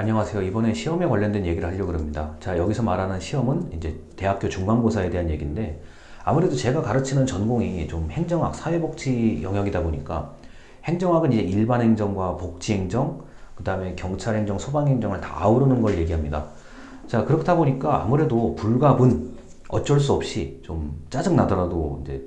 안녕하세요. 이번에 시험에 관련된 얘기를 하려고 합니다. 자, 여기서 말하는 시험은 이제 대학교 중간고사에 대한 얘기인데 아무래도 제가 가르치는 전공이 좀 행정학, 사회복지 영역이다 보니까 행정학은 이제 일반 행정과 복지 행정, 그다음에 경찰 행정, 소방 행정을 다 아우르는 걸 얘기합니다. 자, 그렇다 보니까 아무래도 불가분 어쩔 수 없이 좀 짜증 나더라도 이제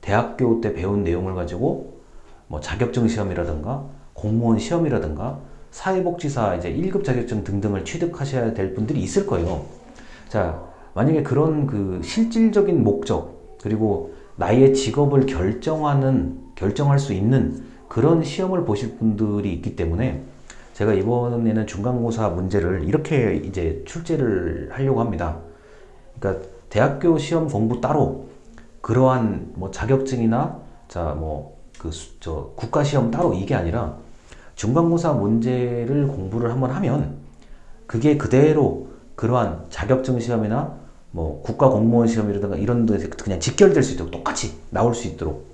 대학교 때 배운 내용을 가지고 뭐 자격증 시험이라든가 공무원 시험이라든가 사회복지사 이제 1급 자격증 등등을 취득하셔야 될 분들이 있을 거예요. 자, 만약에 그런 그 실질적인 목적 그리고 나의 직업을 결정하는 결정할 수 있는 그런 시험을 보실 분들이 있기 때문에 제가 이번에는 중간고사 문제를 이렇게 이제 출제를 하려고 합니다. 그러니까 대학교 시험 공부 따로 그러한 뭐 자격증이나 자 뭐 그 저 국가 시험 따로 이게 아니라 중간고사 문제를 공부를 한번 하면 그게 그대로 그러한 자격증 시험이나 뭐 국가 공무원 시험이라든가 이런 데서 그냥 직결될 수 있도록 똑같이 나올 수 있도록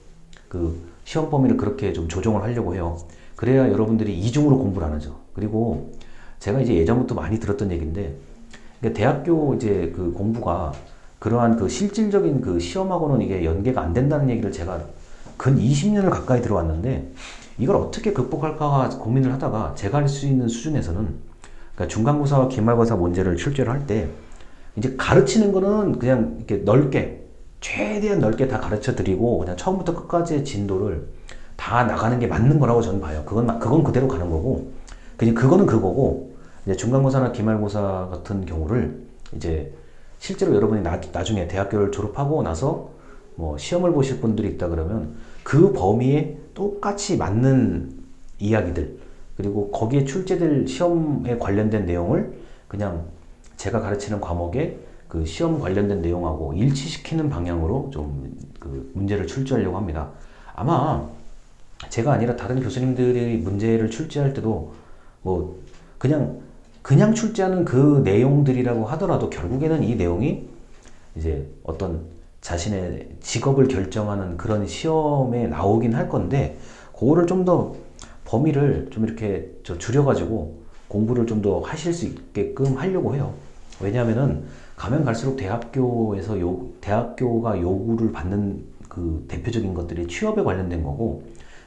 그 시험 범위를 그렇게 좀 조정을 하려고 해요. 그래야 여러분들이 이중으로 공부를 안 하죠. 그리고 제가 이제 예전부터 많이 들었던 얘기인데 대학교 이제 그 공부가 그러한 그 실질적인 그 시험하고는 이게 연계가 안 된다는 얘기를 제가 근 20년을 가까이 들어왔는데 이걸 어떻게 극복할까 고민을 하다가 제가 할 수 있는 수준에서는 그러니까 중간고사와 기말고사 문제를 출제를 할 때 이제 가르치는 거는 그냥 이렇게 넓게 최대한 넓게 다 가르쳐 드리고 그냥 처음부터 끝까지의 진도를 다 나가는 게 맞는 거라고 저는 봐요. 그건 마- 그건 그대로 가는 거고 그냥 그거는 그거고 이제 중간고사나 기말고사 같은 경우를 이제 실제로 여러분이 나, 나중에 대학교를 졸업하고 나서 뭐 시험을 보실 분들이 있다 그러면 그 범위에 똑같이 맞는 이야기들 그리고 거기에 출제될 시험에 관련된 내용을 그냥 제가 가르치는 과목에 그 시험 관련된 내용하고 일치시키는 방향으로 좀 그 문제를 출제하려고 합니다. 아마 제가 아니라 다른 교수님들이 문제를 출제할 때도 뭐 그냥 그냥 출제하는 그 내용들이라고 하더라도 결국에는 이 내용이 이제 어떤 자신의 직업을 결정하는 그런 시험에 나오긴 할 건데 그거를 좀 더 범위를 좀 이렇게 저 줄여가지고 공부를 좀 더 하실 수 있게끔 하려고 해요. 왜냐하면은 가면 갈수록 대학교에서 요 대학교가 요구를 받는 그 대표적인 것들이 취업에 관련된 거고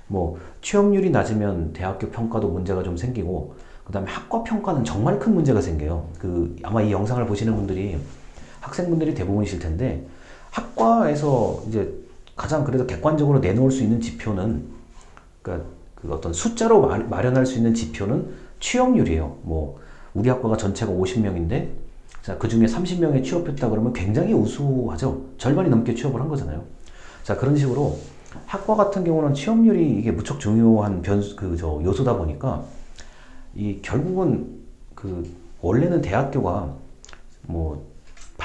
뭐 취업률이 낮으면 대학교 평가도 문제가 좀 생기고 그다음에 학과 평가는 정말 큰 문제가 생겨요. 그 아마 이 영상을 보시는 분들이 학생분들이 대부분이실 텐데 학과에서 이제 가장 그래도 객관적으로 내놓을 수 있는 지표는 그러니까 그 어떤 숫자로 마- 마련할 수 있는 지표는 취업률이에요. 뭐 우리 학과가 전체가 50명인데 자, 그 중에 30명이 취업했다 그러면 굉장히 우수하죠. 절반이 넘게 취업을 한 거잖아요. 자, 그런 식으로 학과 같은 경우는 취업률이 이게 무척 중요한 변수 그 저 요소다 보니까 이 결국은 그 원래는 대학교가 뭐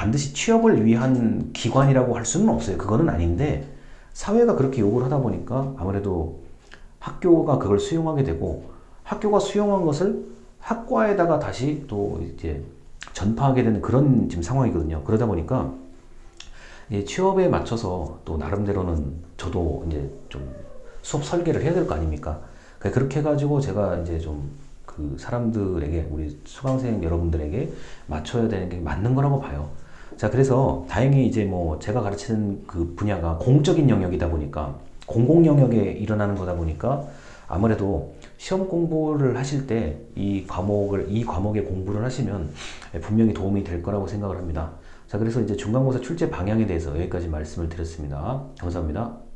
반드시 취업을 위한 기관이라고 할 수는 없어요. 그거는 아닌데 사회가 그렇게 요구를 하다 보니까 아무래도 학교가 그걸 수용하게 되고 학교가 수용한 것을 학과에다가 다시 또 이제 전파하게 되는 그런 지금 상황이거든요. 그러다 보니까 이 취업에 맞춰서 또 나름대로는 저도 이제 좀 수업 설계를 해야 될 거 아닙니까? 그러니까 그렇게 해가지고 제가 이제 좀 그 사람들에게 우리 수강생 여러분들에게 맞춰야 되는 게 맞는 거라고 봐요. 자, 그래서 다행히 이제 뭐 제가 가르치는 그 분야가 공적인 영역이다 보니까 공공 영역에 일어나는 거다 보니까 아무래도 시험 공부를 하실 때 이 과목을 이 과목의 공부를 하시면 분명히 도움이 될 거라고 생각을 합니다. 자, 그래서 이제 중간고사 출제 방향에 대해서 여기까지 말씀을 드렸습니다. 감사합니다.